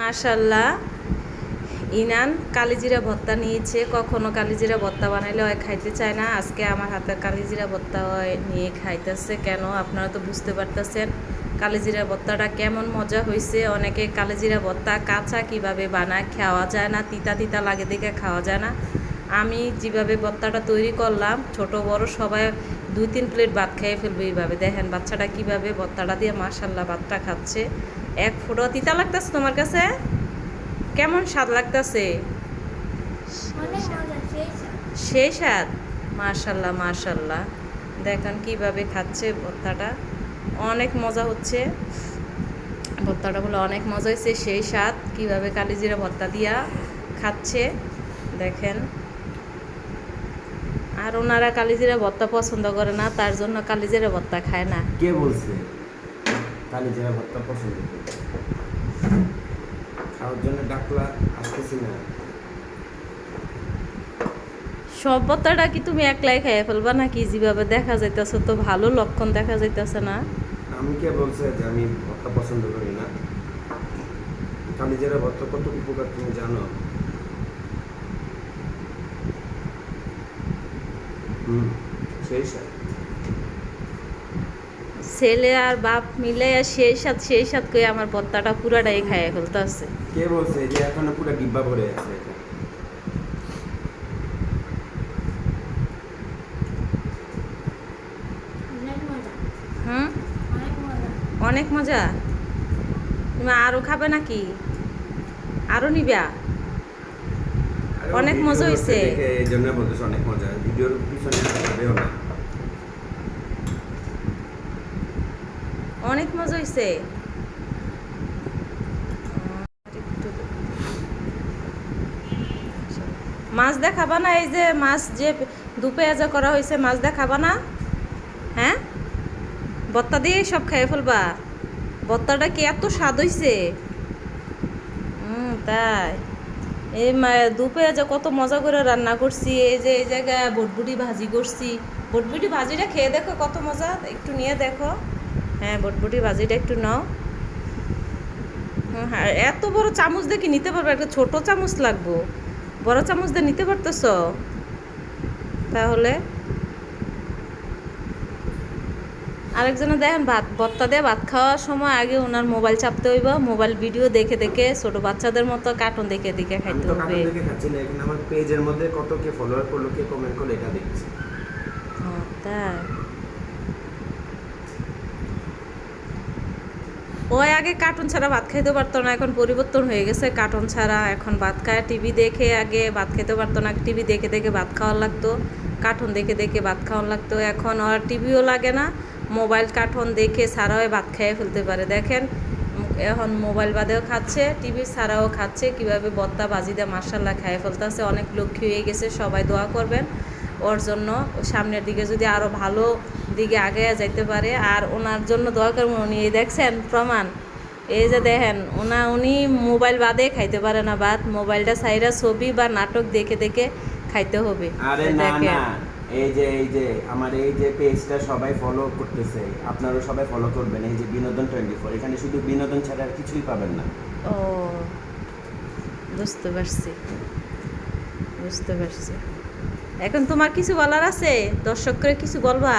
মাশাল্লাহ ইনান কালিজিরা ভর্তা নিয়েছে, কখনো কালিজিরা ভর্তা বানাইলে হয় খাইতে চায় না। আজকে আমার হাতে কালিজিরা হয় নিয়ে খাইতেছে কেন আপনারা তো বুঝতে পারতেছেন কালিজিরা ভর্তাটা কেমন মজা হয়েছে অনেকে কালিজিরা ভর্তা কাঁচা কীভাবে বানায় খাওয়া যায় না, তিতা তিতা লাগে দেখে খাওয়া যায় না। আমি যেভাবে ভর্তাটা তৈরি করলাম, ছোট বড় সবাই দুই তিন প্লেট ভাত খেয়ে ফেলবে এইভাবে। দেখেন বাচ্চাটা কীভাবে ভর্তাটা দিয়ে মাশাল্লাহ ভাতটা খাচ্ছে। এক ফুটো তিতা লাগতেছে তোমার কাছে? কেমন স্বাদ লাগতেছে? সেই স্বাদ। মার্শাল্লাহ মাশাল্লাহ। দেখেন কীভাবে খাচ্ছে ভর্তাটা। অনেক মজা হচ্ছে। ভর্তাটা বলে অনেক মজা হয়েছে সেই স্বাদ। কীভাবে কালিজিরা ভর্তা দিয়া খাচ্ছে দেখেন। আর ওনারা কালিজিরা ভর্তা পছন্দ করে না তার জন্য কালিজিরা ভর্তা খায় না। কে বলছে? কালি জিরা ভর্তা পছন্দ করে। খাওয়ার জন্য ডাকলা আসতেছি না। সব ভর্তাটা কি তুমি একলাই খাইয়ে ফেলবা নাকি? যেভাবে দেখা যাইতেছে তো ভালো লক্ষণ দেখা যাইতেছে না। আমি কে বলছে যে আমি ভর্তা পছন্দ করি না? কালি জিরা ভর্তা কত উপকার তুমি জানো? হুম সেই স্যার ছেলে আর বাপ মিলে সেই সাথ সেই সাথ করে আমার ভর্তাটা পুরাটাই খাইয়ে ফেলতে আছে কে বলছে যে এখনও পুরো ডিব্বা ভরে আছে অনেক মজা। হুম? অনেক মজা। অনেক তুমি আরও খাবে নাকি? আরও নিবা? অনেক মজা হইছে। এই জন্য বলতেছে অনেক মজা। ভিডিওর পিছনে যাবেও না অনেক মজা হয়েছে মাছ দেখাবা না, এই যে মাছ যে দুপেঁয়াজা করা হয়েছে মাছ দেখাবা না? হ্যাঁ? বত্তা দিয়ে সব খেয়ে ফেলবা। বত্তাটা কি এত স্বাদ হয়েছে তাই। এই দুপেঁয়াজা কত মজা করে রান্না করছি, এই যে, এই জায়গায় বটবুটি ভাজি করছি। বটবুটি ভাজিটা খেয়ে দেখো কত মজা, একটু নিয়ে দেখো। হ্যাঁ বটবুটি ভাজিটা একটু নাও। হ্যাঁ এত বড় চামচ দেখি নিতে পারবে? একটা ছোট চামচ লাগবো। বড় চামচ দিয়ে নিতে পারতেছ? তাহলে? আরেকজনে দেখেন ভাত বত্তা দিয়ে ভাত খাওয়ার সময় আগে ওনার মোবাইল চাপতে হইব। মোবাইল ভিডিও দেখে দেখে ছোট বাচ্চাদের মতো কার্টুন দেখে দেখে খাইতে হবে। আমার পেজের মধ্যে কত কে ফলোয়ার করল কে কমেন্ট করল এটা দেখছি। তাই? ওই আগে কার্টুন ছাড়া ভাত খাইতে পারতো না, এখন পরিবর্তন হয়ে গেছে। কার্টুন ছাড়া এখন ভাত খায় টিভি দেখে আগে ভাত খেতে পারতো না টিভি দেখে দেখে ভাত খাওয়ার লাগতো। কার্টুন দেখে দেখে ভাত খাওয়ার লাগতো। এখন আর টিভিও লাগে না মোবাইল কার্টুন দেখে সারাও ভাত খেয়ে ফেলতে পারে। দেখেন এখন মোবাইল বাদেও খাচ্ছে টিভি ছাড়াও খাচ্ছে কীভাবে বত্তা বাজি দিয়ে মার্শাল্লাহ খেয়ে ফেলতেছে অনেক লক্ষ্মী হয়ে গেছে সবাই দোয়া করবেন। ওর জন্য সামনের দিকে যদি আরও ভালো দিকে আগে যাইতে পারে আর ওনার জন্য দোয়া করবেন উনি এই দেখছেন প্রমাণ। এই যে দেখেন ওনা উনি মোবাইল বাদে খাইতে পারে না বাদ মোবাইলটা সাইরা ছবি বা নাটক দেখে দেখে খাইতে হবে। দেখেন। এই যে এই যে, আমার এই যে পেজটা সবাই ফলো করতেছে, আপনারাও সবাই ফলো করবেন, এই যে বিনোদন টোয়েন্টি ফোর এখানে শুধু বিনোদন ছাড়া আর কিছুই পাবেন না। ও, বুঝতে পারছি বুঝতে পারছি। এখন তোমার কিছু বলার আছে? দর্শকরা করে কিছু বলবা?